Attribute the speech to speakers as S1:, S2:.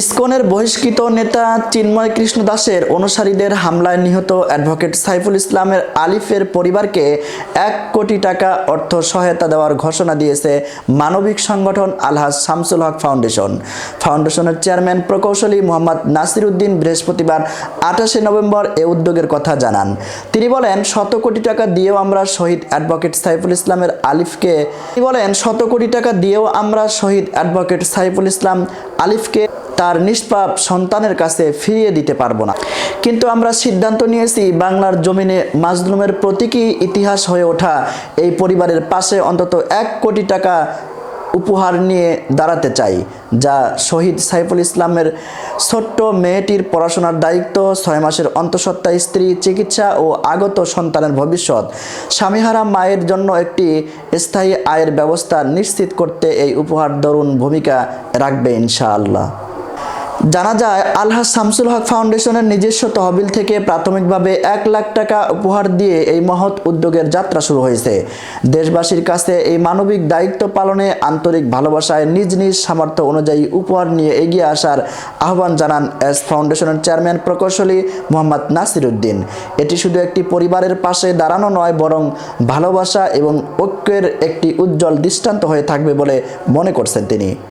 S1: ইসকনের বহিষ্কৃত নেতা চিন্ময় কৃষ্ণ দাসের অনুসারীদের হামলায় নিহত অ্যাডভোকেট সাইফুল ইসলামের আলিফের পরিবারকে এক কোটি টাকা অর্থ সহায়তা দেওয়ার ঘোষণা দিয়েছে মানবিক সংগঠন আলহাজ শামসুল হক ফাউন্ডেশন। ফাউন্ডেশনের চেয়ারম্যান প্রকৌশলী মোহাম্মদ নাসির উদ্দিন বৃহস্পতিবার আঠাশে নভেম্বর এ উদ্যোগের কথা জানান। তিনি বলেন, শত কোটি টাকা দিয়েও আমরা শহীদ অ্যাডভোকেট সাইফুল ইসলামের আলিফকে তিনি বলেন, শত কোটি টাকা দিয়েও আমরা শহীদ অ্যাডভোকেট সাইফুল ইসলাম আলিফকে তার নিষ্পাপ সন্তানের কাছে ফিরিয়ে দিতে পারব না। কিন্তু আমরা সিদ্ধান্ত নিয়েছি, বাংলার জমিনে মাজলুমের প্রতীকী ইতিহাস হয়ে ওঠা এই পরিবারের পাশে অন্তত এক কোটি টাকা উপহার নিয়ে দাঁড়াতে চাই, যা শহীদ সাইফুল ইসলামের ছোট্ট মেয়েটির পড়াশোনার দায়িত্ব, ছয় মাসের অন্তঃসত্ত্বা স্ত্রী চিকিৎসা ও আগত সন্তানের ভবিষ্যৎ। স্বামীহারা মায়ের জন্য একটি স্থায়ী আয়ের ব্যবস্থা নিশ্চিত করতে এই উপহার দরুন ভূমিকা রাখবে ইনশাআল্লাহ। জানা যায়, আলহাজ শামসুল হক ফাউন্ডেশনের নিজস্ব তহবিল থেকে প্রাথমিকভাবে এক লাখ টাকা উপহার দিয়ে এই মহৎ উদ্যোগের যাত্রা শুরু হয়েছে। দেশবাসীর কাছে এই মানবিক দায়িত্ব পালনে আন্তরিক ভালোবাসায় নিজ নিজ সামর্থ্য অনুযায়ী উপহার নিয়ে এগিয়ে আসার আহ্বান জানান এস ফাউন্ডেশনের চেয়ারম্যান প্রকৌশলী মোহাম্মদ নাসির উদ্দিন এটি শুধু একটি পরিবারের পাশে দাঁড়ানো নয়, বরং ভালোবাসা এবং ঐক্যের একটি উজ্জ্বল দৃষ্টান্ত হয়ে থাকবে বলে মনে করছেন তিনি।